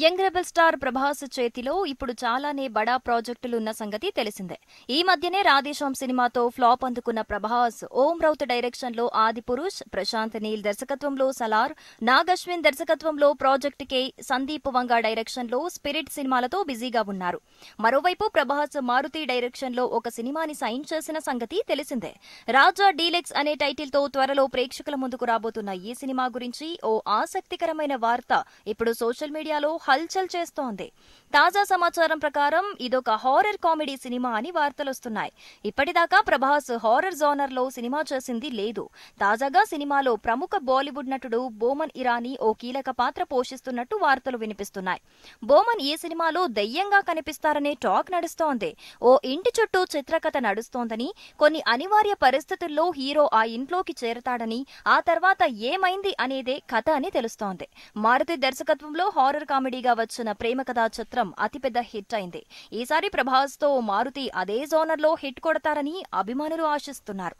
Young rebel star Prabhas చేతిలో ఇప్పుడు చాలానే బడా ప్రాజెక్టులు ఉన్న సంగతి తెలిసిందే. ఈ మధ్యనే రాధేశ్యాం సినిమాతో ఫ్లాప్ అందుకున్న ప్రభాస్ ఓం రౌత్ డైరెక్షన్లో ఆది పురుష్ ప్రశాంత్ నీల్ దర్శకత్వంలో సలార్ నాగశ్విన్ దర్శకత్వంలో ప్రాజెక్ట్ కే సందీప్ వంగ డైరెక్షన్లో స్పిరిట్ సినిమాలతో బిజీగా ఉన్నారు. మరోవైపు ప్రభాస్ మారుతి డైరెక్షన్లో ఒక సినిమాని సైన్ చేసిన సంగతి తెలిసిందే. రాజా డీలెక్స్ అనే టైటిల్తో త్వరలో ప్రేక్షకుల ముందుకు రాబోతున్న ఈ సినిమా గురించి ఓ ఆసక్తికరమైన వార్త ఇప్పుడు సోషల్ మీడియాలో హల్చల్ చేస్తోంది. తాజా సమాచారం ప్రకారం ఇదొక హారర్ కామెడీ సినిమా అని వార్తలొస్తున్నాయి. ఇప్పటిదాకా ప్రభాస్ హారర్ జోనర్లో సినిమా చేసింది లేదు. తాజాగా సినిమాలో ప్రముఖ బాలీవుడ్ నటుడు బోమన్ ఇరానీ ఓ కీలక పాత్ర పోషిస్తున్నట్టు వార్తలు వినిపిస్తున్నాయి. బోమన్ ఈ సినిమాలో దెయ్యంగా కనిపిస్తారనే టాక్ నడుస్తోంది. ఓ ఇంటి చుట్టూ చిత్రకథ నడుస్తోందని కొన్ని అనివార్య పరిస్థితుల్లో హీరో ఆ ఇంట్లోకి చేరతాడని ఆ తర్వాత ఏమైంది అనేదే కథ అని తెలుస్తోంది. మారుతి దర్శకత్వంలో హారర్ కామెడీ కామెడీగా వచ్చిన ప్రేమ కథా చిత్రం అతిపెద్ద హిట్ అయింది. ఈసారి ప్రభాస్తో మారుతి అదే జోనర్లో హిట్ కొడతారని అభిమానులు ఆశిస్తున్నారు.